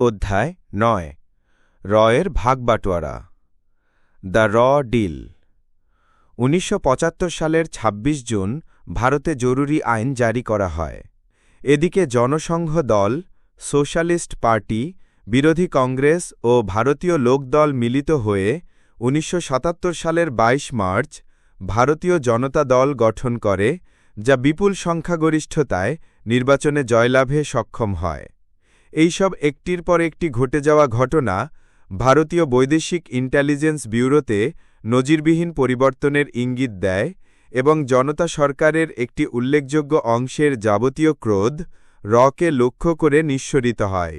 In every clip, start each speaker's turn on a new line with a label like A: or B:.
A: অধ্যায় নয়। রয়ের ভাগবাটোয়ারা। দ্য র ডিল। উনিশশো পঁচাত্তর সালের ২৬ জুন ভারতে জরুরি আইন জারি করা হয়। এদিকে জনসংঘ দল, সোশ্যালিস্ট পার্টি, বিরোধী কংগ্রেস ও ভারতীয় লোকদল মিলিত হয়ে উনিশশো সাতাত্তর সালের ২২ মার্চ ভারতীয় জনতা দল গঠন করে, যা বিপুল সংখ্যাগরিষ্ঠতায় নির্বাচনে জয়লাভে সক্ষম হয়। এইসব একটির পর একটি ঘটে যাওয়া ঘটনা ভারতীয় বৈদেশিক ইন্টেলিজেন্স ব্যুরোতে নজিরবিহীন পরিবর্তনের ইঙ্গিত দেয় এবং জনতা সরকারের একটি উল্লেখযোগ্য অংশের যাবতীয় ক্রোধ রকে লক্ষ্য করে নিঃসরিত হয়।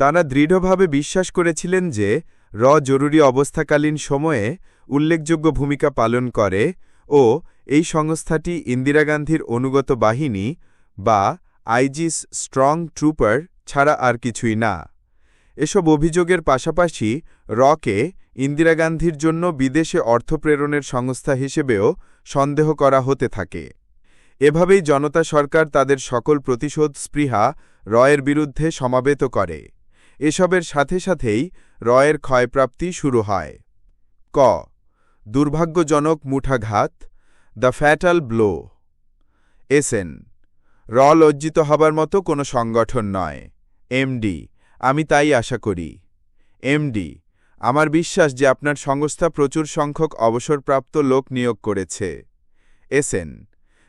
A: তারা দৃঢ়ভাবে বিশ্বাস করেছিলেন যে র জরুরি অবস্থাকালীন সময়ে উল্লেখযোগ্য ভূমিকা পালন করে ও এই সংস্থাটি ইন্দিরা গান্ধীর অনুগত বাহিনী বা আইজিস স্ট্রং ট্রুপার ছাড়া আর কিছুই না। এসব অভিযোগের পাশাপাশি রকে ইন্দিরা গান্ধীর জন্য বিদেশে অর্থ প্রেরণের সংস্থা হিসেবেও সন্দেহ করা হতে থাকে। এভাবেই জনতা সরকার তাদের সকল প্রতিশোধ স্পৃহা রয়ের বিরুদ্ধে সমাবেত করে। এসবের সাথে সাথেই রয়ের ক্ষয়প্রাপ্তি শুরু হয়। ক। দুর্ভাগ্যজনক মুঠাঘাত, দ্য ফ্যাটাল ব্লো। এসএন র লজ্জিত হবার মতো কোনো সংগঠন নয়। এমডি আমি তাই আশা করি। এমডি আমার বিশ্বাস যে আপনার সংস্থা প্রচুর সংখ্যক অবসরপ্রাপ্ত লোক নিয়োগ করেছে। SN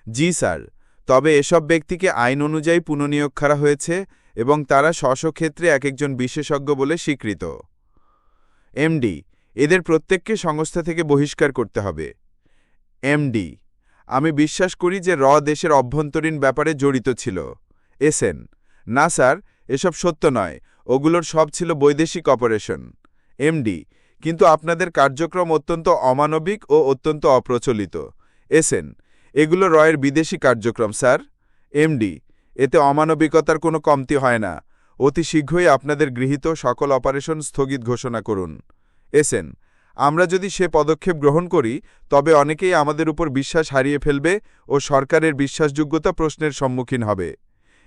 A: ji, sir. তবে এসব ব্যক্তিকে আইন অনুযায়ী পুনঃনিয়োগ করা হয়েছে এবং তারা স্ব ক্ষেত্রে এক একজন বিশেষজ্ঞ বলে স্বীকৃত। এমডি এদের প্রত্যেককে সংস্থা থেকে বহিষ্কার করতে হবে। এমডি আমি বিশ্বাস করি যে র দেশের অভ্যন্তরীণ ব্যাপারে জড়িত ছিল। এসএন না, স্যার। এসব সত্য নয়। ওগুলোর সব ছিল বৈদেশিক অপারেশন। এমডি, কিন্তু আপনাদের কার্যক্রম অত্যন্ত অমানবিক ও অত্যন্ত অপ্রচলিত। এসএন, এগুলো রয়ের বিদেশি কার্যক্রম, স্যার। এমডি, এতে অমানবিকতার কোনো কমতি হয় না। অতি শীঘ্রই আপনাদের গৃহীত সকল অপারেশন স্থগিত ঘোষণা করুন। এসএন, আমরা যদি সে পদক্ষেপ গ্রহণ করি, তবে অনেকেই আমাদের উপর বিশ্বাস হারিয়ে ফেলবে ও সরকারের বিশ্বাসযোগ্যতা প্রশ্নের সম্মুখীন হবে।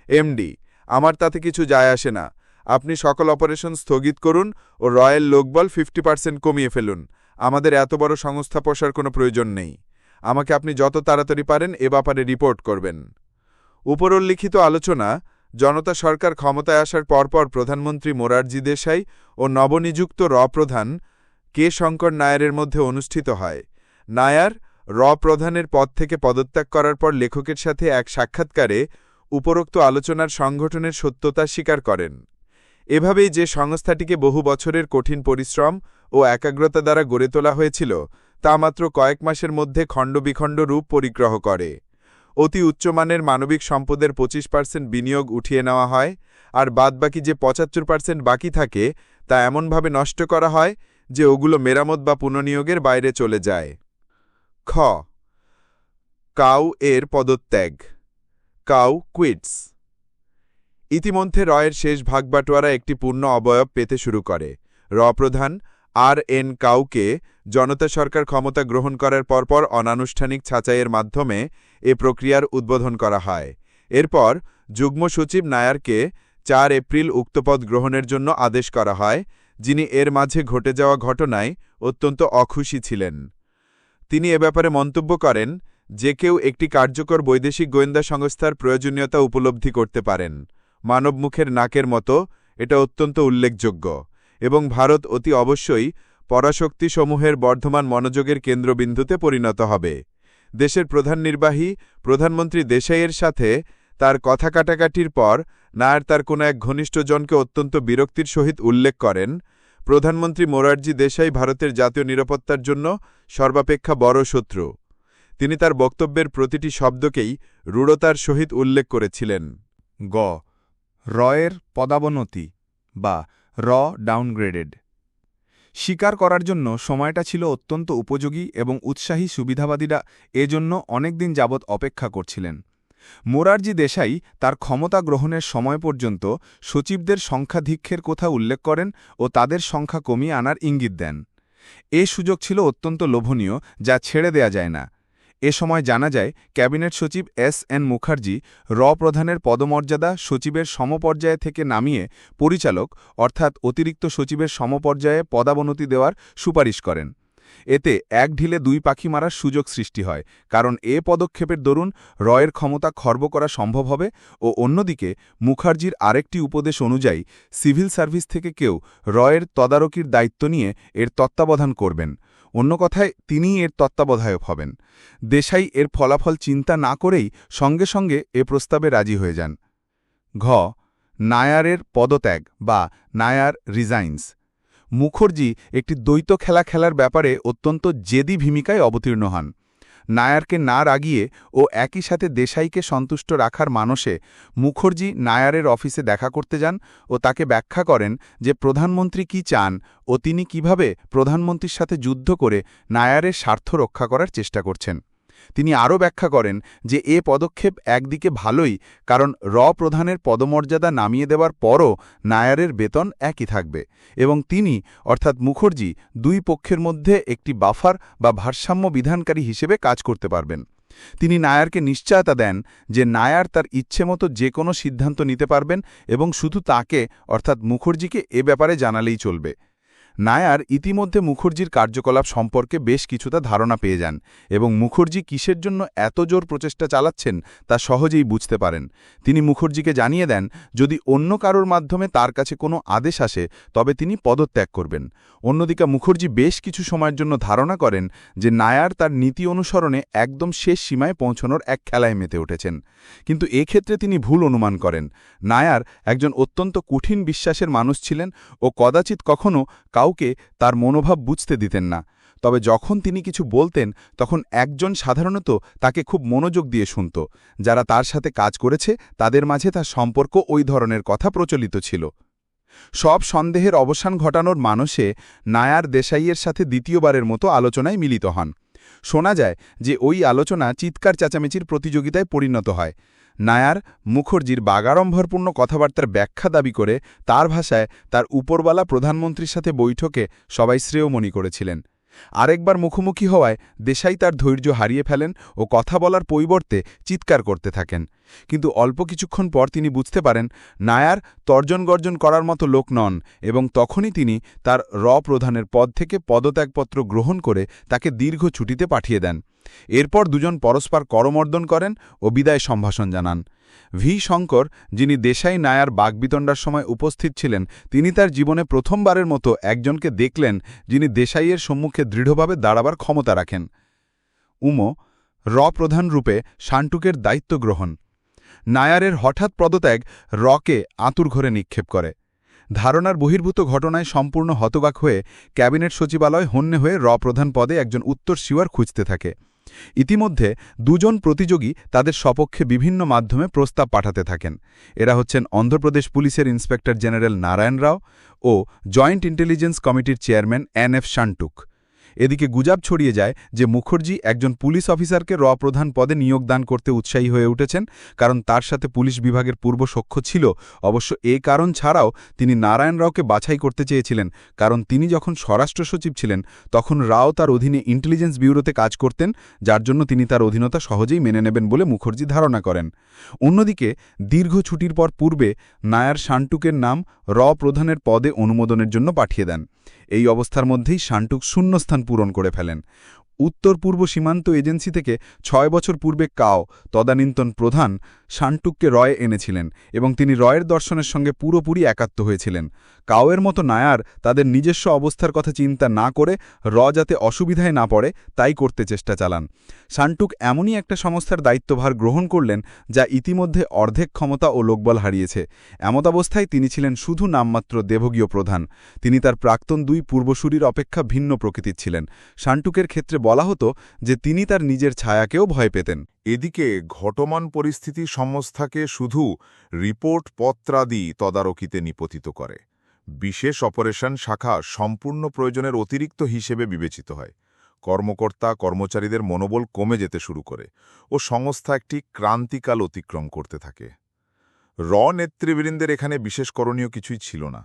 A: এমডি আমার তাতে কিছু যায় আসে না। আপনি সকল অপারেশন স্থগিত করুন ও রয়্যাল লোকবল ফিফটি পার্সেন্ট কমিয়ে ফেলুন। আমাদের এত বড় সংস্থা পোষার কোনো প্রয়োজন নেই। আমাকে আপনি যত তাড়াতাড়ি পারেন এ ব্যাপারে রিপোর্ট করবেন। উপরোল্লিখিত আলোচনা, জনতা সরকার ক্ষমতায় আসার পরপর প্রধানমন্ত্রী মোরারজি দেশাই ও নবনিযুক্ত র প্রধান কে শঙ্কর নায়ারের মধ্যে অনুষ্ঠিত হয়। নায়ার, র প্রধানের পদ থেকে পদত্যাগ করার পর লেখকের সাথে এক সাক্ষাৎকারে উপরোক্ত আলোচনার সংগঠনের সত্যতা স্বীকার করেন। এভাবেই যে সংস্থাটিকে বহু বছরের কঠিন পরিশ্রম ও একাগ্রতা দ্বারা গড়ে তোলা হয়েছিল, তা মাত্র কয়েক মাসের মধ্যে খণ্ডবিখণ্ড রূপ পরিগ্রহ করে। অতি উচ্চমানের মানবিক সম্পদের ২৫ পার্সেন্ট বিনিয়োগ উঠিয়ে নেওয়া হয়, আর বাদবাকি যে পঁচাত্তর পার্সেন্ট বাকি থাকে, তা এমনভাবে নষ্ট করা হয় যে ওগুলো মেরামত বা পুননিয়োগের বাইরে চলে যায়। খ. কাউ এর পদত্যাগ। কাউ কুইটস ইতিমধ্যে রয়ের শেষ ভাগবাটোয়ারা একটি পূর্ণ অবয়ব পেতে শুরু করে। র প্রধান আর এন কাউকে জনতা সরকার ক্ষমতা গ্রহণ করার পরপর অনানুষ্ঠানিক ছাঁচাইয়ের মাধ্যমে এ প্রক্রিয়ার উদ্বোধন করা হয়। এরপর যুগ্ম সচিব নায়ারকে চার এপ্রিল উক্তপদ গ্রহণের জন্য আদেশ করা হয়, যিনি এর মাঝে ঘটে যাওয়া ঘটনায় অত্যন্ত অখুশি ছিলেন। তিনি এ ব্যাপারে মন্তব্য করেন যে কেউ একটি কার্যকর বৈদেশিক গোয়েন্দা সংস্থার প্রয়োজনীয়তা উপলব্ধি করতে পারেন। মানবমুখের নাকের মতো, এটা অত্যন্ত উল্লেখযোগ্য। এবং ভারত অতি অবশ্যই পরাশক্তিসমূহের বর্ধমান মনোযোগের কেন্দ্রবিন্দুতে পরিণত হবে। দেশের প্রধান নির্বাহী, প্রধানমন্ত্রী দেশাইয়ের সাথে তার কথা কাটাকাটির পর নায়ার তার কোনো এক ঘনিষ্ঠজনকে অত্যন্ত বিরক্তির সহিত উল্লেখ করেন। প্রধানমন্ত্রী মোরারজি দেশাই ভারতের জাতীয় নিরাপত্তার জন্য সর্বাপেক্ষা বড় শত্রু। তিনি তার বক্তব্যের প্রতিটি শব্দকেই রূঢ়তার সহিত উল্লেখ করেছিলেন।
B: গ। রয়ের পদাবনতি বা র ডাউনগ্রেডেড। স্বীকার করার জন্য সময়টা ছিল অত্যন্ত উপযোগী এবং উৎসাহী সুবিধাবাদীরা এজন্য অনেকদিন যাবৎ অপেক্ষা করছিলেন। মোরারজি দেশাই তার ক্ষমতা গ্রহণের সময় পর্যন্ত সচিবদের সংখ্যাধিক্ষের কথা উল্লেখ করেন ও তাদের সংখ্যা কমিয়ে আনার ইঙ্গিত দেন। এ সুযোগ ছিল অত্যন্ত লোভনীয়, যা ছেড়ে দেয়া যায় না।
A: এ সময় জানা যায়, ক্যাবিনেট সচিব এস এন মুখার্জি র প্রধানের পদমর্যাদা সচিবের সমপর্যায়ে থেকে নামিয়ে পরিচালক, অর্থাৎ অতিরিক্ত সচিবের সমপর্যায়ে পদাবনতি দেওয়ার সুপারিশ করেন। এতে এক ঢিলে দুই পাখি মারার সুযোগ সৃষ্টি হয়, কারণ এ পদক্ষেপের দরুন রয়ের ক্ষমতা খর্ব করা সম্ভব হবে ও অন্যদিকে মুখার্জির আরেকটি উপদেশ অনুযায়ী সিভিল সার্ভিস থেকে কেউ রয়ের তদারকির দায়িত্ব নিয়ে এর তত্ত্বাবধান করবেন। অন্য কথায়, তিনিই এর তত্ত্বাবধায়ক হবেন। দেশাই এর ফলাফল চিন্তা না করেই সঙ্গে সঙ্গে এ প্রস্তাবে রাজি হয়ে যান। ঘ. নায়ারের পদত্যাগ বা নায়ার রিজাইন্স। মুখর্জি একটি দ্বৈত খেলা খেলার ব্যাপারে অত্যন্ত জেদি ভূমিকায় অবতীর্ণ হন। নায়ারকে না রাগিয়ে ও একই সাথে দেশাইকে সন্তুষ্ট রাখার মানসে মুখর্জি নায়ারের অফিসে দেখা করতে যান ও তাকে ব্যাখ্যা করেন যে প্রধানমন্ত্রী কি চান ও তিনি কীভাবে প্রধানমন্ত্রীর সাথে যুদ্ধ করে নায়ারের স্বার্থ রক্ষা করার চেষ্টা করছেন। তিনি আরও ব্যাখ্যা করেন যে এ পদক্ষেপ একদিকে ভালোই, কারণ র প্রধানের পদমর্যাদা নামিয়ে দেওয়ার পরও নায়ারের বেতন একই থাকবে। এবং তিনি, অর্থাৎ মুখর্জি, দুই পক্ষের মধ্যে একটি বাফার বা ভারসাম্য বিধানকারী হিসেবে কাজ করতে পারবেন। তিনি নায়ারকে নিশ্চয়তা দেন যে নায়ার তার ইচ্ছে মতো যে কোনো সিদ্ধান্ত নিতে পারবেন এবং শুধু তাকে, অর্থাৎ মুখার্জিকে, এ ব্যাপারে জানালেই চলবে। নায়ার ইতিমধ্যে মুখর্জির কার্যকলাপ সম্পর্কে বেশ কিছুটা ধারণা পেয়ে যান এবং মুখর্জি কিসের জন্য এত জোর প্রচেষ্টা চালাচ্ছেন তা সহজেই বুঝতে পারেন। তিনি মুখর্জিকে জানিয়ে দেন, যদি অন্য কারোর মাধ্যমে তার কাছে কোনো আদেশ আসে, তবে তিনি পদত্যাগ করবেন। অন্যদিকে মুখার্জি বেশ কিছু সময়ের জন্য ধারণা করেন যে নায়ার তার নীতি অনুসরণে একদম শেষ সীমায় পৌঁছনোর এক খেলায় মেতে উঠেছেন। কিন্তু এক্ষেত্রে তিনি ভুল অনুমান করেন। নায়ার একজন অত্যন্ত কঠিন বিশ্বাসের মানুষ ছিলেন ও কদাচিৎ কখনও কাউকে তার মনোভাব বুঝতে দিতেন না। তবে যখন তিনি কিছু বলতেন, তখন একজন সাধারণত তাকে খুব মনোযোগ দিয়ে শুনত। যারা তার সাথে কাজ করেছে, তাদের মাঝে তার সম্পর্ক ওই ধরনের কথা প্রচলিত ছিল। সব সন্দেহের অবসান ঘটানোর মানসে নায়ার দেশাইয়ের সাথে দ্বিতীয়বারের মতো আলোচনায় মিলিত হন। শোনা যায় যে, ওই আলোচনা চিৎকার চেঁচামেচির প্রতিযোগিতায় পরিণত হয়। নায়ার মুখর্জির বাগাড়ম্বরপূর্ণ কথাবার্তার ব্যাখ্যা দাবি করে, তার ভাষায় তার উপরওয়ালা প্রধানমন্ত্রীর সাথে বৈঠকে সবাই শ্রেয় শ্রেয়মণি করেছিলেন। আরেকবার মুখোমুখি হওয়ায় দেশাই তার ধৈর্য হারিয়ে ফেলেন ও কথা বলার পরিবর্তে চিৎকার করতে থাকেন। কিন্তু অল্প কিছুক্ষণ পর তিনি বুঝতে পারেন, নায়ার তর্জন গর্জন করার মতো লোক নন এবং তখনই তিনি তার র প্রধানের পদ থেকে পদত্যাগপত্র গ্রহণ করে তাকে দীর্ঘ ছুটিতে পাঠিয়ে দেন। এরপর দুজন পরস্পর করমর্দন করেন ও বিদায় সম্ভাষণ জানান। ভি. শঙ্কর, যিনি দেশাই নায়ার বাগবিতণ্ডার সময় উপস্থিত ছিলেন, তিনি তার জীবনে প্রথমবারের মতো একজনকে দেখলেন, যিনি দেশাইয়ের সম্মুখে দৃঢ়ভাবে দাঁড়াবার ক্ষমতা রাখেন। উমো, র প্রধান রূপে শান্টুকের দায়িত্ব গ্রহণ। নায়ারের হঠাৎ পদত্যাগ রকে আতুর ঘরে নিক্ষেপ করে। ধারণার বহির্ভূত ঘটনায় সম্পূর্ণ হতবাক হয়ে ক্যাবিনেট সচিবালয় হন্যে হয়ে র প্রধান পদে একজন উত্তর শিওয়ার খুঁজতে থাকে। ইতিমধ্যে দুজন প্রতিযোগী তাদের সপক্ষে বিভিন্ন মাধ্যমে প্রস্তাব পাঠাতে থাকেন। এরা হচ্ছেন অন্ধ্রপ্রদেশ পুলিশের ইন্সপেক্টর জেনারেল নারায়ণ রাও ও জয়েন্ট ইন্টেলিজেন্স কমিটির চেয়ারম্যান এন এফ শান্টুক। এদিকে গুজাব ছড়িয়ে যায় যে মুখর্জি একজন পুলিশ অফিসারকে র প্রধান পদে নিয়োগদান করতে উৎসাহী হয়ে উঠেছেন, কারণ তার সাথে পুলিশ বিভাগের পূর্ব সখ্য ছিল। অবশ্য এ কারণ ছাড়াও তিনি নারায়ণ রাওকে বাছাই করতে চেয়েছিলেন, কারণ তিনি যখন স্বরাষ্ট্র সচিব ছিলেন, তখন রাও তার অধীনে ইন্টেলিজেন্স ব্যুরোতে কাজ করতেন, যার জন্য তিনি তার অধীনতা সহজেই মেনে নেবেন বলে মুখর্জি ধারণা করেন। অন্যদিকে, দীর্ঘ ছুটির পর পূর্বে নায়ার শান্টুকের নাম র প্রধানের পদে অনুমোদনের জন্য পাঠিয়ে দেন। এই অবস্থার মধ্যেই শান্টুক শূন্যস্থান পূরণ করে ফেলেন। উত্তর পূর্ব সীমান্ত এজেন্সি থেকে ছয় বছর পূর্বে কাও, তদানীন্তন প্রধান, শান্টুককে রয়ে এনেছিলেন এবং তিনি রয়ের দর্শনের সঙ্গে পুরোপুরি একাত্ম হয়েছিলেন। কাওয়ের মতো নায়ার তাদের নিজস্ব অবস্থার কথা চিন্তা না করে র যাতে অসুবিধায় না পড়ে, তাই করতে চেষ্টা চালান। শান্টুক এমনই একটা সংস্থার দায়িত্বভার গ্রহণ করলেন যা ইতিমধ্যে অর্ধেক ক্ষমতা ও লোকবল হারিয়েছে। এমতাবস্থায় তিনি ছিলেন শুধু নামমাত্র দেবগীয় প্রধান। তিনি তার প্রাক্তন দুই পূর্বসূরির অপেক্ষা ভিন্ন প্রকৃতির ছিলেন। শান্টুকের ক্ষেত্রে বলা হতো যে তিনি তার নিজের ছায়াকেও ভয় পেতেন।
C: এদিকে ঘটমান পরিস্থিতি সংস্থাকে শুধু রিপোর্ট পত্রাদি তদারকিতে নিপতিত করে। বিশেষ অপারেশন শাখা সম্পূর্ণ প্রয়োজনের অতিরিক্ত হিসেবে বিবেচিত হয়। কর্মকর্তা, কর্মচারীদের মনোবল কমে যেতে শুরু করে ও সংস্থা একটি ক্রান্তিকাল অতিক্রম করতে থাকে। র নেতৃবৃন্দের এখানে বিশেষ করণীয় কিছুই ছিল না।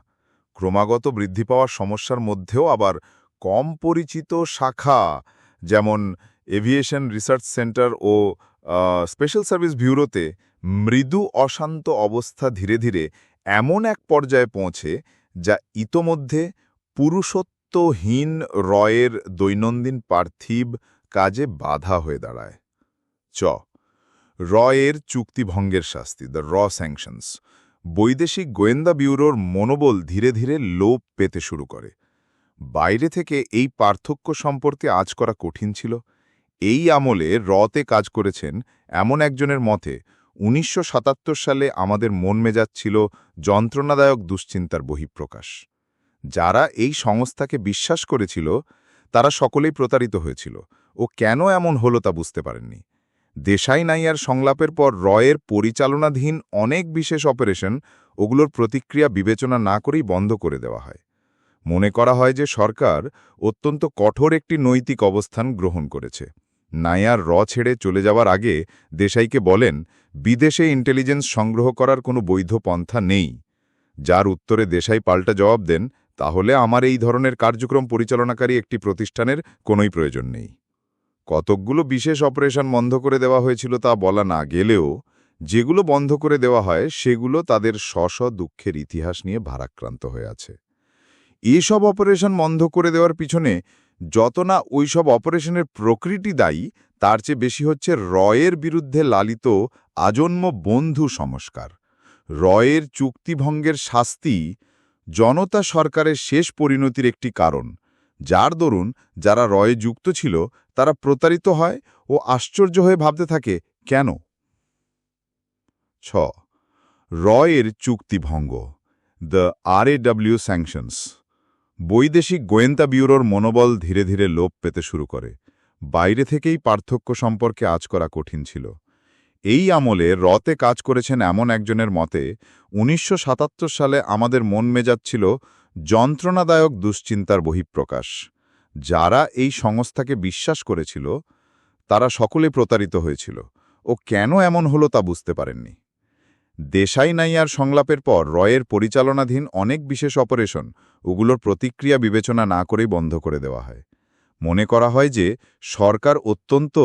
C: ক্রমাগত বৃদ্ধি পাওয়া সমস্যার মধ্যেও আবার কম পরিচিত শাখা যেমন এভিয়েশন রিসার্চ সেন্টার ও স্পেশাল সার্ভিস ব্যুরোতে মৃদু অশান্ত অবস্থা ধীরে ধীরে এমন এক পর্যায়ে পৌঁছে যা ইতোমধ্যে পুরুষত্বহীন রয়ের দৈনন্দিন পার্থিব কাজে বাধা হয়ে দাঁড়ায়। চ, রয়ের চুক্তিভঙ্গের শাস্তি দ্য র স্যাংশনস বৈদেশিক গোয়েন্দা ব্যুরোর মনোবল ধীরে ধীরে লোপ পেতে শুরু করে। বাইরে থেকে এই পার্থক্য সম্পর্কে আজ করা কঠিন ছিল। এই আমলে রতে কাজ করেছেন এমন একজনের মতে, উনিশশো সাতাত্তর সালে আমাদের মন মেজাজ ছিল যন্ত্রণাদায়ক দুশ্চিন্তার বহিঃপ্রকাশ। যারা এই সংস্থাকে বিশ্বাস করেছিল, তারা সকলেই প্রতারিত হয়েছিল। ও কেন এমন হলো তা বুঝতে পারেননি। দেশাই নাইয়ার সংলাপের পর রয়ের পরিচালনাধীন অনেক বিশেষ অপারেশন ওগুলোর প্রতিক্রিয়া বিবেচনা না করেই বন্ধ করে দেওয়া হয়। মনে করা হয় যে সরকার অত্যন্ত কঠোর একটি নৈতিক অবস্থান গ্রহণ করেছে। নায়ার র ছেড়ে চলে যাওয়ার আগে দেশাইকে বলেন, বিদেশে ইন্টেলিজেন্স সংগ্রহ করার কোনো বৈধ পন্থা নেই। যার উত্তরে দেশাই পাল্টা জবাব দেন, তাহলে আমার এই ধরনের কার্যক্রম পরিচালনাকারী একটি প্রতিষ্ঠানের কোনোই প্রয়োজন নেই। কতকগুলো বিশেষ অপারেশন বন্ধ করে দেওয়া হয়েছিল তা বলা না গেলেও, যেগুলো বন্ধ করে দেওয়া হয়, সেগুলো তাদের স্ব দুঃখের ইতিহাস নিয়ে ভারাক্রান্ত হয়ে আছে। এসব অপারেশন বন্ধ করে দেওয়ার পিছনে যত না ওইসব অপারেশনের প্রকৃতি দায়ী, তার চেয়ে বেশি হচ্ছে রয়ের বিরুদ্ধে লালিত আজন্ম বন্ধু সংস্কার। রয়ের চুক্তিভঙ্গের শাস্তি জনতা সরকারের শেষ পরিণতির একটি কারণ। যার দরুন যারা রয়ে যুক্ত ছিল, তারা প্রতারিত হয় ও আশ্চর্য হয়ে ভাবতে থাকে, কেন? ছ। রয়ের চুক্তিভঙ্গ, দ্য আর ডাব্লিউ স্যাংশনস। বৈদেশিক গোয়েন্দা ব্যুরোর মনোবল ধীরে ধীরে লোপ পেতে শুরু করে। বাইরে থেকেই পার্থক্য সম্পর্কে আজ করা কঠিন ছিল। এই আমলে রতে কাজ করেছেন এমন একজনের মতে, উনিশশো সাতাত্তর সালে আমাদের মন মেজাজ ছিল যন্ত্রণাদায়ক দুশ্চিন্তার বহিঃপ্রকাশ। যারা এই সংস্থাকে বিশ্বাস করেছিল, তারা সকলে প্রতারিত হয়েছিল। ও কেন এমন হলো তা বুঝতে পারেননি। দেশাই নাইয়ার সংলাপের পর রয়ের পরিচালনাধীন অনেক বিশেষ অপারেশন ওগুলোর প্রতিক্রিয়া বিবেচনা না করেই বন্ধ করে দেওয়া হয়। মনে করা হয় যে, সরকার অত্যন্ত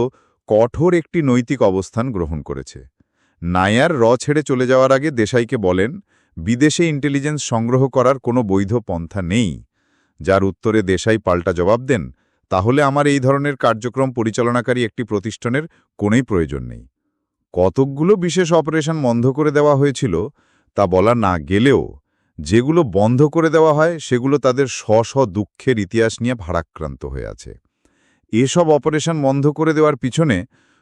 C: কঠোর একটি নৈতিক অবস্থান গ্রহণ করেছে। নায়ার র ছেড়ে চলে যাওয়ার আগে দেশাইকে বলেন, বিদেশে ইন্টেলিজেন্স সংগ্রহ করার কোনো বৈধ পন্থা নেই। যার উত্তরে দেশাই পাল্টা জবাব দেন, তাহলে আমার এই ধরনের কার্যক্রম পরিচালনাকারী একটি প্রতিষ্ঠানের কোনোই প্রয়োজন নেই। কতকগুলো বিশেষ অপারেশন বন্ধ করে দেওয়া হয়েছিল তা বলা না গেলেও যেগুলো বন্ধ করে দেওয়া হয় সেগুলো তাদের স্ব স্ব দুঃখের ইতিহাস নিয়ে ভারাক্রান্ত হয়ে আছে। এসব অপারেশন বন্ধ করে দেওয়ার পিছনে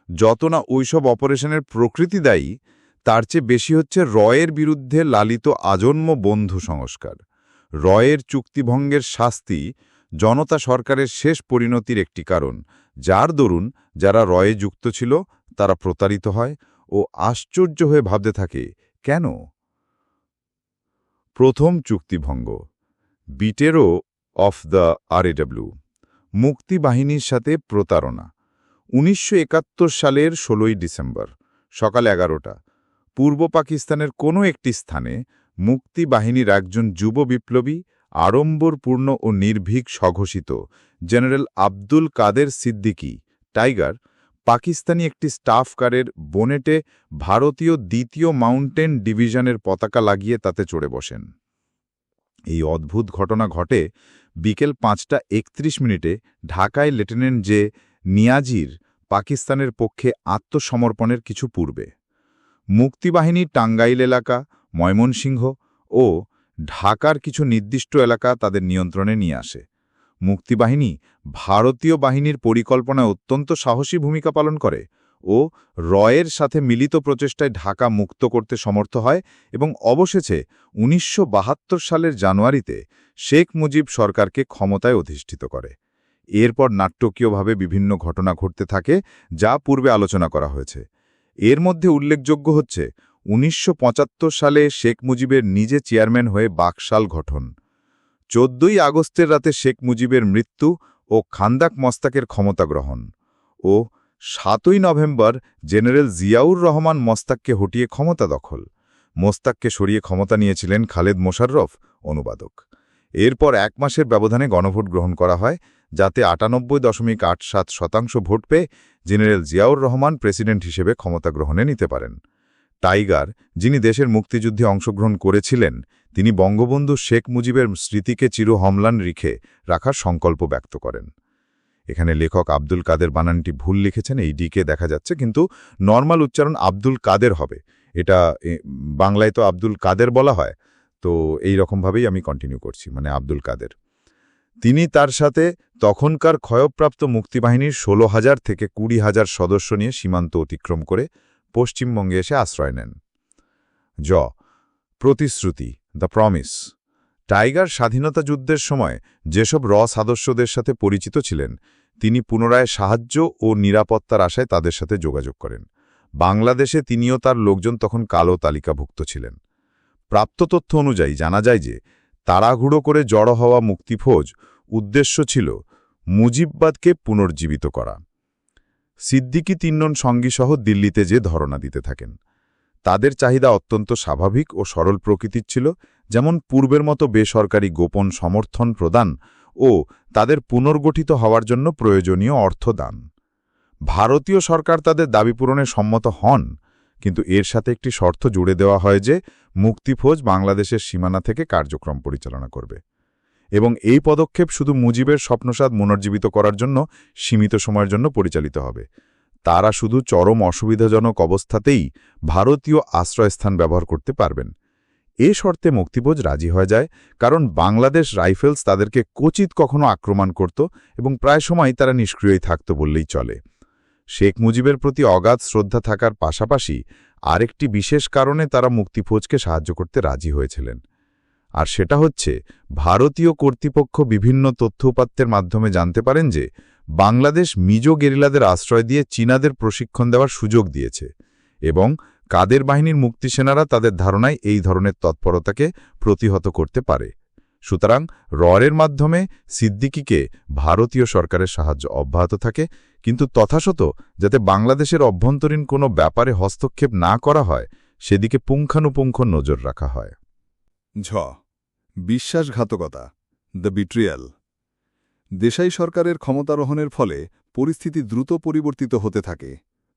C: যত না ওইসব অপারেশনের প্রকৃতি দায়ী, তার চেয়ে বেশি হচ্ছে রয়ের বিরুদ্ধে লালিত আজন্ম বন্ধু সংস্কার। রয়ের চুক্তিভঙ্গের শাস্তি জনতা সরকারের শেষ পরিণতির একটি কারণ, যার দরুন যারা রয়ে যুক্ত ছিল তারা প্রতারিত হয় ও আশ্চর্য হয়ে ভাবতে থাকে, কেন? প্রথম চুক্তিভঙ্গ। বিটেরো অফ দ্য আরএডব্লিউ। মুক্তিবাহিনীর সাথে প্রতারণা। উনিশশো একাত্তর সালের ষোলোই ডিসেম্বর, সকাল এগারোটা। পূর্ব পাকিস্তানের কোনো একটি স্থানে মুক্তিবাহিনীর একজন যুব বিপ্লবী, আড়ম্বরপূর্ণ ও নির্ভীক স্বঘোষিত জেনারেল আব্দুল কাদের সিদ্দিকী, টাইগার পাকিস্তানি একটি স্টাফ কারের বোনেটে ভারতীয় দ্বিতীয় মাউন্টেন ডিভিশনের পতাকা লাগিয়ে তাতে চড়ে বসেন। এই অদ্ভুত ঘটনা ঘটে বিকেল পাঁচটা একত্রিশ মিনিটে ঢাকায় লেফটেন্যান্ট যে নিয়াজির পাকিস্তানের পক্ষে আত্মসমর্পণের কিছু পূর্বে। মুক্তিবাহিনী টাঙ্গাইল এলাকা, ময়মনসিংহ ও ঢাকার কিছু নির্দিষ্ট এলাকা তাদের নিয়ন্ত্রণে নিয়ে আসে। মুক্তিবাহিনী ভারতীয় বাহিনীর পরিকল্পনায় অত্যন্ত সাহসী ভূমিকা পালন করে ও রয়ের সাথে মিলিত প্রচেষ্টায় ঢাকা মুক্ত করতে সমর্থ হয় এবং অবশেষে উনিশশো বাহাত্তর সালের জানুয়ারিতে শেখ মুজিব সরকারকে ক্ষমতায় অধিষ্ঠিত করে। এরপর নাট্যকীয়ভাবে বিভিন্ন ঘটনা ঘটতে থাকে যা পূর্বে আলোচনা করা হয়েছে। এর মধ্যে উল্লেখযোগ্য হচ্ছে, উনিশশো পঁচাত্তর সালে শেখ মুজিবের নিজে চেয়ারম্যান হয়ে বাকশাল গঠন। চোদ্দই আগস্টের রাতে শেখ মুজিবের মৃত্যু ও খান্দাক মস্তাকের ক্ষমতা গ্রহণ ও সাতই নভেম্বর জেনারেল জিয়াউর রহমান মস্তাককে হটিয়ে ক্ষমতা দখল। মোস্তাককে সরিয়ে ক্ষমতা নিয়েছিলেন খালেদ মোশাররফ, অনুবাদক। এরপর এক মাসের ব্যবধানে গণভোট গ্রহণ করা হয়, যাতে আটানব্বই দশমিক আট সাত শতাংশ ভোট পেয়ে জেনারেল জিয়াউর রহমান প্রেসিডেন্ট হিসেবে ক্ষমতা গ্রহণে নিতে পারেন। টাইগার, যিনি দেশের মুক্তিযুদ্ধে অংশগ্রহণ করেছিলেন, তিনি বঙ্গবন্ধু শেখ মুজিবের স্মৃতিকে চির হমলান রেখে রাখার সংকল্প ব্যক্ত করেন। এখানে লেখক আব্দুল কাদের বানানটি ভুল লিখেছেন, এই ডিকে দেখা যাচ্ছে, কিন্তু নর্মাল উচ্চারণ আব্দুল কাদের হবে। এটা বাংলায় তো আব্দুল কাদের বলা হয়, তো এই রকমভাবেই আমি কন্টিনিউ করছি মানে আব্দুল কাদের। তিনি তার সাথে তখনকার ক্ষয়প্রাপ্ত মুক্তিবাহিনীর ষোলো হাজার থেকে কুড়ি হাজার সদস্য নিয়ে সীমান্ত অতিক্রম করে পশ্চিমবঙ্গে এসে আশ্রয় নেন। জ. প্রতিশ্রুতি, দ্য প্রমিস। টাইগার স্বাধীনতা যুদ্ধের সময় যেসব র সদস্যদের সাথে পরিচিত ছিলেন, তিনি পুনরায় সাহায্য ও নিরাপত্তার আশায় তাদের সাথে যোগাযোগ করেন। বাংলাদেশে তিনিও তার লোকজন তখন কালো তালিকাভুক্ত ছিলেন। প্রাপ্ত তথ্য অনুযায়ী জানা যায় যে, তাড়াহুড়ো করে জড়ো হওয়া মুক্তিফৌজ উদ্দেশ্য ছিল মুজিববাদকে পুনর্জীবিত করা। সিদ্দিকি তিনজন সঙ্গীসহ দিল্লিতে যে ধরনা দিতে থাকেন। তাদের চাহিদা অত্যন্ত স্বাভাবিক ও সরল প্রকৃতির ছিল, যেমন পূর্বের মতো বেসরকারি গোপন সমর্থন প্রদান ও তাদের পুনর্গঠিত হওয়ার জন্য প্রয়োজনীয় অর্থদান ভারতীয় সরকার তাদের দাবি পূরণে সম্মত হন, কিন্তু এর সাথে একটি শর্ত জুড়ে দেওয়া হয় যে মুক্তিফৌজ বাংলাদেশের সীমানা থেকে কার্যক্রম পরিচালনা করবে। এবং এই পদক্ষেপ শুধু মুজিবের স্বপ্নসাদ পুনর্জীবিত করার জন্য সীমিত সময়ের জন্য পরিচালিত হবে। তারা শুধু চরম অসুবিধাজনক অবস্থাতেই ভারতীয় আশ্রয়স্থান ব্যবহার করতে পারবেন। এ শর্তে মুক্তিভোজ রাজি হয়ে যায়, কারণ বাংলাদেশ রাইফেলস তাদেরকে কচিত কখনো আক্রমণ করত এবং প্রায় সময় তারা নিষ্ক্রিয়ই থাকত বললেই চলে। শেখ মুজিবের প্রতি অগাধ শ্রদ্ধা থাকার পাশাপাশি আরেকটি বিশেষ কারণে তারা মুক্তিফৌজকে সাহায্য করতে রাজি হয়েছিলেন। আর সেটা হচ্ছে, ভারতীয় কর্তৃপক্ষ বিভিন্ন তথ্য উপাত্তের মাধ্যমে জানতে পারেন যে, বাংলাদেশ মিজো গেরিলাদের আশ্রয় দিয়ে চীনাদের প্রশিক্ষণ দেওয়ার সুযোগ দিয়েছে এবং কাদের বাহিনীর মুক্তিসেনারা তাদের ধারণায় এই ধরনের তৎপরতাকে প্রতিহত করতে পারে। সুতরাং রয়ের মাধ্যমে সিদ্দিকিকে ভারতীয় সরকারের সাহায্য অব্যাহত থাকে, কিন্তু তথাসত যাতে বাংলাদেশের অভ্যন্তরীণ কোনো ব্যাপারে হস্তক্ষেপ না করা হয়, সেদিকে পুঙ্খানুপুঙ্খ নজর রাখা হয়।
D: ঝ বিশ্বাসঘাতকতা দ্য বিট্রিয়াল দেশাই সরকারের ক্ষমতারোহণের ফলে পরিস্থিতি দ্রুত পরিবর্তিত হতে থাকে।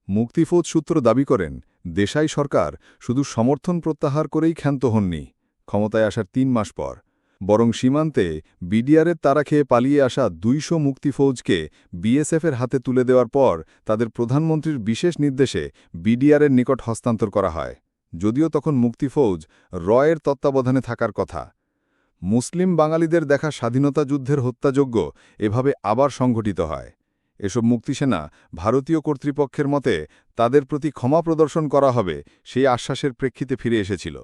D: মুক্তিফৌজ সূত্র দাবি করেন, দেশাই সরকার শুধু সমর্থন প্রত্যাহার করেই ক্ষান্ত হননি, ক্ষমতায় আসার তিন মাস পর, বরং সীমান্তে বিডিআরের তারা খেয়ে পালিয়ে আসা দুইশো মুক্তিফৌজকে বিএসএফের হাতে তুলে দেওয়ার পর তাদের প্রধানমন্ত্রীর বিশেষ নির্দেশে বিডিআরের নিকট হস্তান্তর করা হয়, যদিও তখন মুক্তিফৌজ রয়ের তত্ত্বাবধানে থাকার কথা। মুসলিম বাঙালিদের দেখা স্বাধীনতা যুদ্ধের হত্যাযোগ্য এভাবে আবার সংঘটিত হয়। এসব মুক্তিসেনা ভারতীয় কর্তৃপক্ষের মতে তাদের প্রতি ক্ষমা প্রদর্শন করা হবে সেই আশ্বাসের প্রেক্ষিতে ফিরে এসেছিল।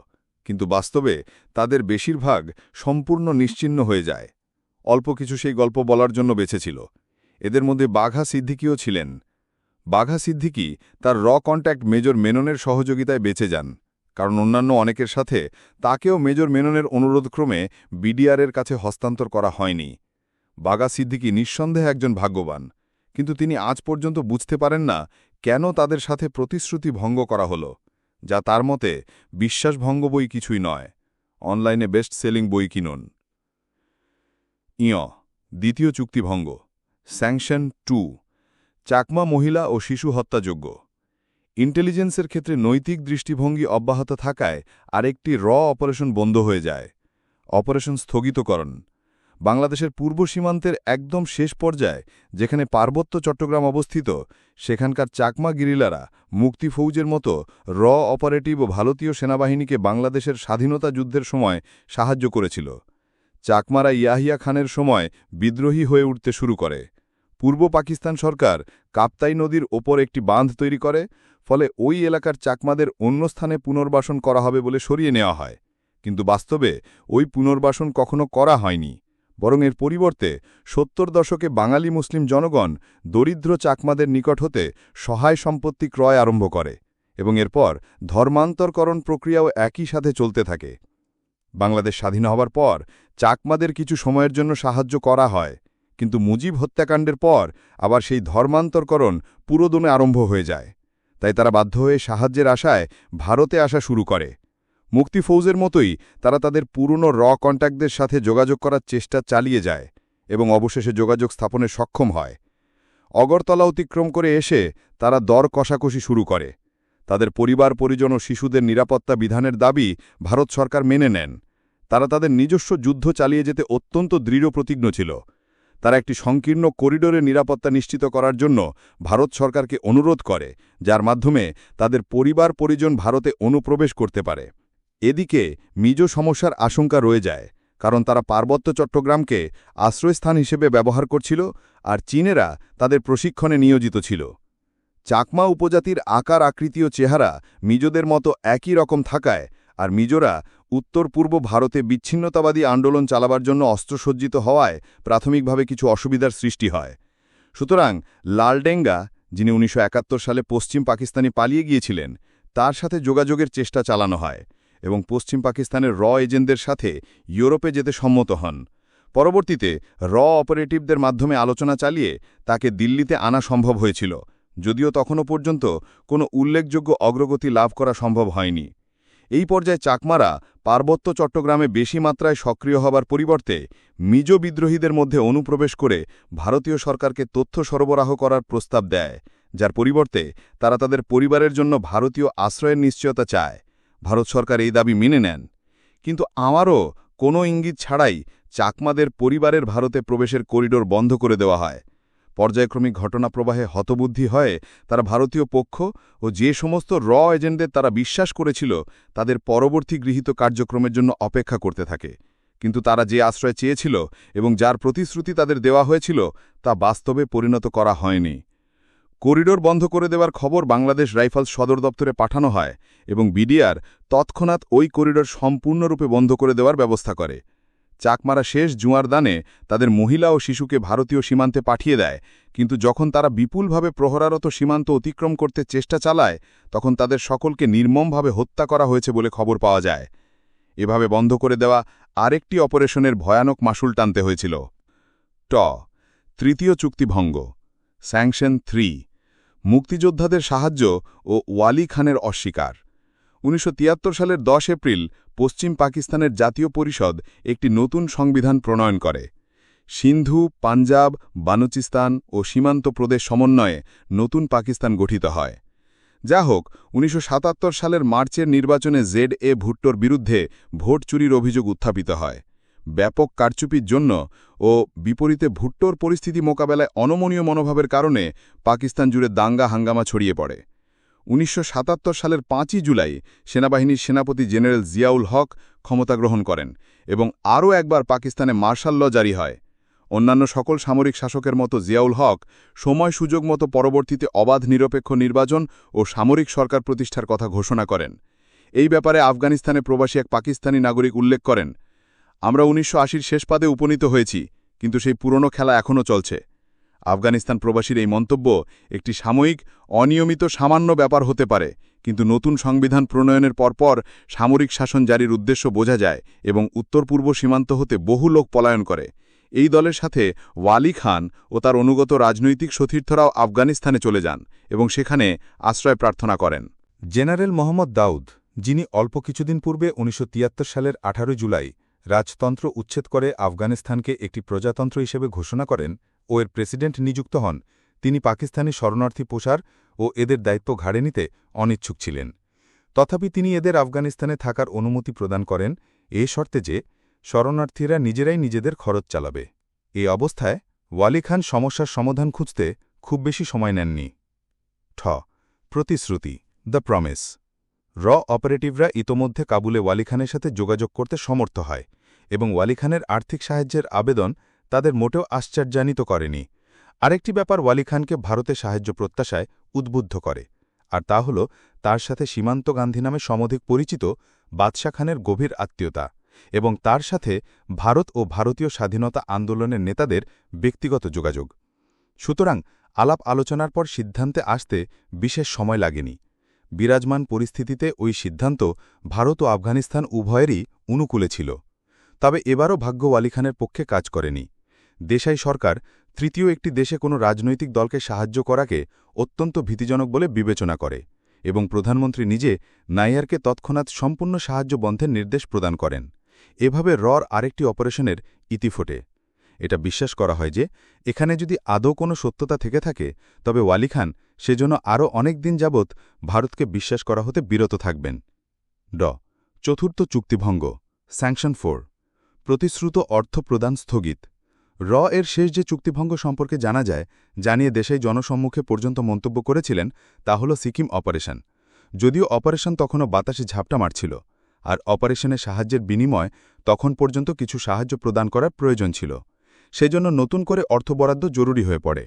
D: কিন্তু বাস্তবে তাদের বেশিরভাগ সম্পূর্ণ নিশ্চিহ্ন হয়ে যায়। অল্প কিছু সেই গল্প বলার জন্য বেঁচেছিল। এদের মধ্যে বাঘা সিদ্দিকিও ছিলেন। বাঘা সিদ্দিকি তার র কন্ট্যাক্ট মেজর মেননের সহযোগিতায় বেঁচে যান। কারণ অন্যান্য অনেকের সাথে তাকেও মেজর মেননের অনুরোধক্রমে বিডিআরের কাছে হস্তান্তর করা হয়নি। বাগা সিদ্দিকি নিঃসন্দেহে একজন ভাগ্যবান, কিন্তু তিনি আজ পর্যন্ত বুঝতে পারেন না কেন তাদের সাথে প্রতিশ্রুতি ভঙ্গ করা হলো, যা তার মতে বিশ্বাসভঙ্গ বই কিছুই নয়, অনলাইনে বেস্ট সেলিং বই কিনুন। ইয়, দ্বিতীয় চুক্তিভঙ্গ স্যাংশন টু, চাকমা মহিলা ও শিশু হত্যাযোগ্য। ইন্টেলিজেন্সের ক্ষেত্রে নৈতিক দৃষ্টিভঙ্গি অব্যাহত থাকায় আরেকটি র অপারেশন বন্ধ হয়ে যায়। অপারেশন স্থগিতকরণ। বাংলাদেশের পূর্ব সীমান্তের একদম শেষ পর্যায়ে, যেখানে পার্বত্য চট্টগ্রাম অবস্থিত, সেখানকার চাকমা গিরিলারা মুক্তি ফৌজের মতো র অপারেটিভ ও ভারতীয় সেনাবাহিনীকে বাংলাদেশের স্বাধীনতা যুদ্ধের সময় সাহায্য করেছিল। চাকমারা ইয়াহিয়া খানের সময় বিদ্রোহী হয়ে উঠতে শুরু করে। পূর্ব পাকিস্তান সরকার কাপ্তাই নদীর ওপর একটি বাঁধ তৈরি করে ফলে ওই এলাকার চাকমাদের অন্য স্থানে পুনর্বাসন করা হবে বলে সরিয়ে নেওয়া হয়। কিন্তু বাস্তবে ওই পুনর্বাসন কখনো করা হয়নি। বরং এর পরিবর্তে সত্তর দশকে বাঙালি মুসলিম জনগণ দরিদ্র চাকমাদের নিকট হতে সহায় সম্পত্তি ক্রয় আরম্ভ করে এবং এরপর ধর্মান্তরকরণ প্রক্রিয়াও একই সাথে চলতে থাকে। বাংলাদেশ স্বাধীন হবার পর চাকমাদের কিছু সময়ের জন্য সাহায্য করা হয়, কিন্তু মুজিব হত্যাকাণ্ডের পর আবার সেই ধর্মান্তরকরণ পুরোদমে আরম্ভ হয়ে যায়। তাই তারা বাধ্য হয়ে সাহায্যের আশায় ভারতে আসা শুরু করে। মুক্তি ফৌজের মতোই তারা তাদের পুরনো র কন্ট্যাক্টদের সাথে যোগাযোগ করার চেষ্টা চালিয়ে যায় এবং অবশেষে যোগাযোগ স্থাপনে সক্ষম হয়। অগরতলা অতিক্রম করে এসে তারা দর কষাকষি শুরু করে। তাদের পরিবার, পরিজন ও শিশুদের নিরাপত্তা বিধানের দাবি ভারত সরকার মেনে নেন। তারা তাদের নিজস্ব যুদ্ধ চালিয়ে যেতে অত্যন্ত দৃঢ় প্রতিজ্ঞ ছিল। তারা একটি সংকীর্ণ করিডোরে নিরাপত্তা নিশ্চিত করার জন্য ভারত সরকারকে অনুরোধ করে, যার মাধ্যমে তাদের পরিবার পরিজন ভারতে অনুপ্রবেশ করতে পারে। এদিকে, মিজো সমস্যার আশঙ্কা রয়ে যায়, কারণ তারা পার্বত্য চট্টগ্রামকে আশ্রয়স্থান হিসেবে ব্যবহার করছিল আর চীনেরা তাদের প্রশিক্ষণে নিয়োজিত ছিল। চাকমা উপজাতির আকার আকৃতি ও চেহারা মিজোদের মতো একই রকম থাকায় আর মিজোরা উত্তর পূর্ব ভারতে বিচ্ছিন্নতাবাদী আন্দোলন চালাবার জন্য অস্ত্রসজ্জিত হওয়ায় প্রাথমিকভাবে কিছু অসুবিধার সৃষ্টি হয়। সুতরাং লালডেঙ্গা, যিনি উনিশশো একাত্তর সালে পশ্চিম পাকিস্তানি পালিয়ে গিয়েছিলেন, তার সাথে যোগাযোগের চেষ্টা চালানো হয় এবং পশ্চিম পাকিস্তানের র এজেন্টদের সাথে ইউরোপে যেতে সম্মত হন। পরবর্তীতে র অপারেটিভদের মাধ্যমে আলোচনা চালিয়ে তাকে দিল্লিতে আনা সম্ভব হয়েছিল, যদিও তখনও পর্যন্ত কোনো উল্লেখযোগ্য অগ্রগতি লাভ করা সম্ভব হয়নি। এই পর্যায়ে চাকমারা পার্বত্য চট্টগ্রামে বেশি মাত্রায় সক্রিয় হবার পরিবর্তে মিজো বিদ্রোহীদের মধ্যে অনুপ্রবেশ করে ভারতীয় সরকারকে তথ্য সরবরাহ করার প্রস্তাব দেয়, যার পরিবর্তে তারা তাদের পরিবারের জন্য ভারতীয় আশ্রয়ের নিশ্চয়তা চায়। ভারত সরকার এই দাবি মেনে নেন। কিন্তু আমারও কোনো ইঙ্গিত ছাড়াই চাকমাদের পরিবারের ভারতে প্রবেশের করিডোর বন্ধ করে দেওয়া হয়। পর্যায়ক্রমিক ঘটনা প্রবাহে হতবুদ্ধি হয়ে, তারা ভারতীয় পক্ষ ও যে সমস্ত র এজেন্টদের তারা বিশ্বাস করেছিল, তাদের পরবর্তী গৃহীত কার্যক্রমের জন্য অপেক্ষা করতে থাকে। কিন্তু তারা যে আশ্রয় চেয়েছিল এবং যার প্রতিশ্রুতি তাদের দেওয়া হয়েছিল, তা বাস্তবে পরিণত করা হয়নি। করিডোর বন্ধ করে দেওয়ার খবর বাংলাদেশ রাইফেলস সদর দপ্তরে পাঠানো হয় এবং বিডিআর তৎক্ষণাৎ ওই করিডোর সম্পূর্ণরূপে বন্ধ করে দেওয়ার ব্যবস্থা করে। চাকমারা শেষ জুয়ার দানে তাদের মহিলা ও শিশুকে ভারতীয় সীমান্তে পাঠিয়ে দেয়। কিন্তু যখন তারা বিপুলভাবে প্রহরারত সীমান্ত অতিক্রম করতে চেষ্টা চালায়, তখন তাদের সকলকে নির্মমভাবে হত্যা করা হয়েছে বলে খবর পাওয়া যায়। এভাবে বন্ধ করে দেওয়া আরেকটি অপারেশনের ভয়ানক মাসুল টানতে হয়েছিল। ট. তৃতীয় চুক্তিভঙ্গ স্যাংশন থ্রি। মুক্তিযোদ্ধাদের সাহায্য ও ওয়ালি খানের অস্বীকার। উনিশশো তিয়াত্তর সালের দশ এপ্রিল পশ্চিম পাকিস্তানের জাতীয় পরিষদ একটি নতুন সংবিধান প্রণয়ন করে। সিন্ধু, পাঞ্জাব বানুচিস্তান ও সীমান্ত প্রদেশ সমন্বয়ে নতুন পাকিস্তান গঠিত হয়। যা হোক উনিশশো সাতাত্তর সালের মার্চের নির্বাচনে জেড এ ভুট্টোর বিরুদ্ধে ভোট চুরির অভিযোগ উত্থাপিত হয়। ব্যাপক কারচুপির জন্য ও বিপরীতে ভুট্টোর পরিস্থিতি মোকাবেলায় অনমনীয় মনোভাবের কারণে পাকিস্তান জুড়ে দাঙ্গা হাঙ্গামা ছড়িয়ে পড়ে। উনিশশো সাতাত্তর সালের পাঁচই জুলাই সেনাবাহিনীর সেনাপতি জেনারেল জিয়াউল হক ক্ষমতা গ্রহণ করেন এবং আরও একবার পাকিস্তানে মার্শাল ল জারি হয়। অন্যান্য সকল সামরিক শাসকের মতো জিয়াউল হক সময় সুযোগ মতো পরবর্তীতে অবাধ নিরপেক্ষ নির্বাচন ও সামরিক সরকার প্রতিষ্ঠার কথা ঘোষণা করেন। এই ব্যাপারে আফগানিস্তানে প্রবাসী এক পাকিস্তানি নাগরিক উল্লেখ করেন, আমরা উনিশশো শেষ পাদে উপনীত হয়েছি, কিন্তু সেই পুরনো খেলা এখনও চলছে। আফগানিস্তান প্রবাসীর এই মন্তব্য একটি সাময়িক, অনিয়মিত, সামান্য ব্যাপার হতে পারে, কিন্তু নতুন সংবিধান প্রণয়নের পরপর সামরিক শাসন জারির উদ্দেশ্য বোঝা যায় এবং উত্তর পূর্ব সীমান্ত হতে বহু লোক পলায়ন করে। এই দলের সাথে ওয়ালি খান ও তার অনুগত রাজনৈতিক সতীর্থরাও আফগানিস্তানে চলে যান এবং সেখানে আশ্রয় প্রার্থনা করেন।
A: জেনারেল মোহাম্মদ দাউদ, যিনি অল্প কিছুদিন পূর্বে উনিশশো তিয়াত্তর সালের আঠারো জুলাই রাজতন্ত্র উচ্ছেদ করে আফগানিস্তানকে একটি প্রজাতন্ত্র হিসেবে ঘোষণা করেন ও এর প্রেসিডেন্ট নিযুক্ত হন। তিনি পাকিস্তানি শরণার্থী পোষার ও এদের দায়িত্ব ঘাড়ে নিতে অনিচ্ছুক ছিলেন। তথাপি তিনি এদের আফগানিস্তানে থাকার অনুমতি প্রদান করেন এ শর্তে যে, শরণার্থীরা নিজেরাই নিজেদের খরচ চালাবে। এই অবস্থায় ওয়ালি খান সমস্যার সমাধান খুঁজতে খুব বেশি সময় নেননি। ঠ, প্রতিশ্রুতি, দ্য প্রমিস। র অপারেটিভরা ইতোমধ্যে কাবুলে ওয়ালি খানের সাথে যোগাযোগ করতে সমর্থ হয় এবং ওয়ালি খানের আর্থিক সাহায্যের আবেদন তাদের মোটেও আশ্চর্যান্বিত করেনি। আরেকটি ব্যাপার ওয়ালি খানকে ভারতে সাহায্য প্রত্যাশায় উদ্বুদ্ধ করে, আর তা হল তার সাথে সীমান্ত গান্ধী নামে সমধিক পরিচিত বাদশাহ খানের গভীর আত্মীয়তা এবং তার সাথে ভারত ও ভারতীয় স্বাধীনতা আন্দোলনের নেতাদের ব্যক্তিগত যোগাযোগ। সুতরাং আলাপ আলোচনার পর সিদ্ধান্তে আসতে বিশেষ সময় লাগেনি। বিরাজমান পরিস্থিতিতে ওই সিদ্ধান্ত ভারত ও আফগানিস্তান উভয়েরই অনুকূলে ছিল। তবে এবারও ভাগ্য ওয়ালি খানের পক্ষে কাজ করেনি। দেশাই সরকার তৃতীয় একটি দেশে কোনো রাজনৈতিক দলকে সাহায্য করাকে অত্যন্ত ভীতিজনক বলে বিবেচনা করে
D: এবং প্রধানমন্ত্রী নিজে নাইয়ারকে তৎক্ষণাৎ সম্পূর্ণ সাহায্য বন্ধের নির্দেশ প্রদান করেন। এভাবে রর আরেকটি অপারেশনের ইতি ফোটে। এটা বিশ্বাস করা হয় যে, এখানে যদি আদৌ কোনো সত্যতা থেকে থাকে, তবে ওয়ালি খান সেজন্য আরও অনেক দিন যাবৎ ভারতকে বিশ্বাস করা হতে বিরত থাকবেন। ড। চতুর্থ চুক্তিভঙ্গ, স্যাংশন ফোর, প্রতিশ্রুত অর্থ প্রদান স্থগিত। র এর শেষ যে চুক্তিভঙ্গ সম্পর্কে জানা যায়, জানিয়ে দেশেই জনসম্মুখে পর্যন্ত মন্তব্য করেছিলেন, তা হল সিকিম অপারেশন। যদিও অপারেশন তখনও বাতাসে ঝাপটা মারছিল, আর অপারেশনের সাহায্যের বিনিময় তখন পর্যন্ত কিছু সাহায্য প্রদান করার প্রয়োজন ছিল। সেজন্য নতুন করে অর্থ বরাদ্দ জরুরি হয়ে পড়ে।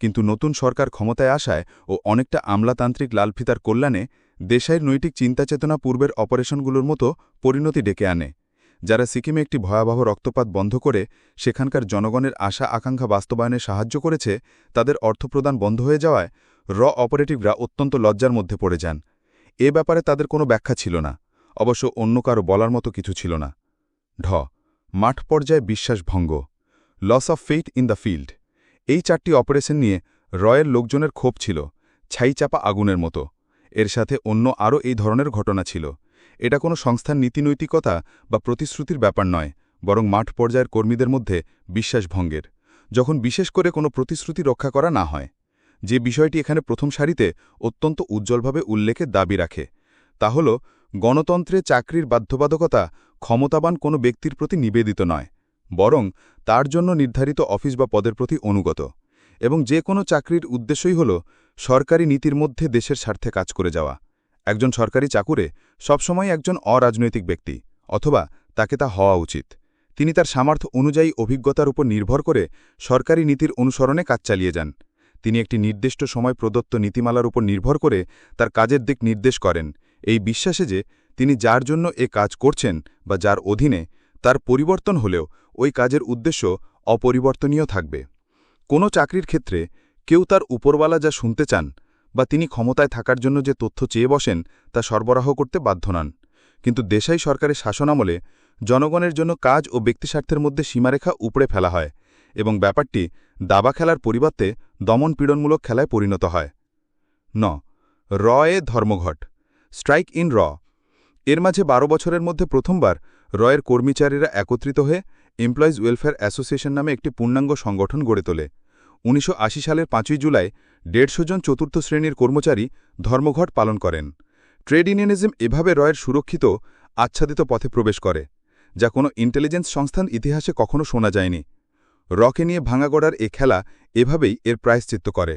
D: কিন্তু নতুন সরকার ক্ষমতায় আসায় ও অনেকটা আমলাতান্ত্রিক লালফিতার কল্যাণে দেশের নৈতিক চিন্তাচেতনা পূর্বের অপারেশনগুলোর মতো পরিণতি ডেকে আনে। যারা সিকিমে একটি ভয়াবহ রক্তপাত বন্ধ করে সেখানকার জনগণের আশা আকাঙ্ক্ষা বাস্তবায়নে সাহায্য করেছে, তাদের অর্থপ্রদান বন্ধ হয়ে যাওয়ায় র অপারেটিভরা অত্যন্ত লজ্জার মধ্যে পড়ে যান। এ ব্যাপারে তাদের কোনো ব্যাখ্যা ছিল না, অবশ্য অন্য কারও বলার মতো কিছু ছিল না। ঢ মাঠ পর্যায়ে বিশ্বাসভঙ্গ loss of faith in the field এই চারটি অপারেশন নিয়ে রয়ের লোকজনের ক্ষোভ ছিল, ছাইচাপা আগুনের মতো। এর সাথে অন্য আরও এই ধরনের ঘটনা ছিল। এটা কোনো সংস্থার নীতিনৈতিকতা বা প্রতিশ্রুতির ব্যাপার নয়, বরং মাঠ পর্যায়ের কর্মীদের মধ্যে বিশ্বাসভঙ্গের, যখন বিশেষ করে কোনো প্রতিশ্রুতি রক্ষা করা না হয়। যে বিষয়টি এখানে প্রথম সারিতে অত্যন্ত উজ্জ্বলভাবে উল্লেখের দাবি রাখে, তা হল, গণতন্ত্রে চাকরির বাধ্যবাধকতা ক্ষমতাবান কোনো ব্যক্তির প্রতি নিবেদিত নয়, বরং তার জন্য নির্ধারিত অফিস বা পদের প্রতি অনুগত, এবং যে কোনো চাকরির উদ্দেশ্যই হল সরকারি নীতির মধ্যে দেশের স্বার্থে কাজ করে যাওয়া। একজন সরকারি চাকুরে সবসময় একজন অরাজনৈতিক ব্যক্তি, অথবা তাকে তা হওয়া উচিত। তিনি তার সামর্থ্য অনুযায়ী অভিজ্ঞতার উপর নির্ভর করে সরকারি নীতির অনুসরণে কাজ চালিয়ে যান। তিনি একটি নির্দিষ্ট সময় প্রদত্ত নীতিমালার উপর নির্ভর করে তার কাজের দিক নির্দেশ করেন। এই বিশ্বাসে যে তিনি যার জন্য এ কাজ করছেন বা যার অধীনে, তার পরিবর্তন হলেও ওই কাজের উদ্দেশ্য অপরিবর্তনীয় থাকবে। কোনো চাকরির ক্ষেত্রে কেউ তার উপরওয়ালা যা শুনতে চান বা তিনি ক্ষমতায় থাকার জন্য যে তথ্য চেয়ে বসেন, তা সরবরাহ করতে বাধ্য নন। কিন্তু দেশাই সরকারের শাসনামলে জনগণের জন্য কাজ ও ব্যক্তিস্বার্থের মধ্যে সীমারেখা উপড়ে ফেলা হয় এবং ব্যাপারটি দাবা খেলার পরিবর্তে দমন পীড়নমূলক খেলায় পরিণত হয়। ন. র এ ধর্মঘট। স্ট্রাইক ইন র। এর মাঝে বারো বছরের মধ্যে প্রথমবার রয়ের কর্মীচারীরা একত্রিত হয়ে এমপ্লয়িজ ওয়েলফেয়ার অ্যাসোসিয়েশন নামে একটি পূর্ণাঙ্গ সংগঠন গড়ে তোলে। উনিশশো আশি সালের পাঁচই জুলাই দেড়শো জন চতুর্থ শ্রেণির কর্মচারী ধর্মঘট পালন করেন। ট্রেড ইউনিয়নিজম এভাবে রয়ের সুরক্ষিত, আচ্ছাদিত পথে প্রবেশ করে, যা কোনো ইন্টেলিজেন্স সংস্থান ইতিহাসে কখনো শোনা যায়নি। রকে নিয়ে ভাঙাগড়ার এ খেলা এভাবেই এর প্রায়শ্চিত্ত করে।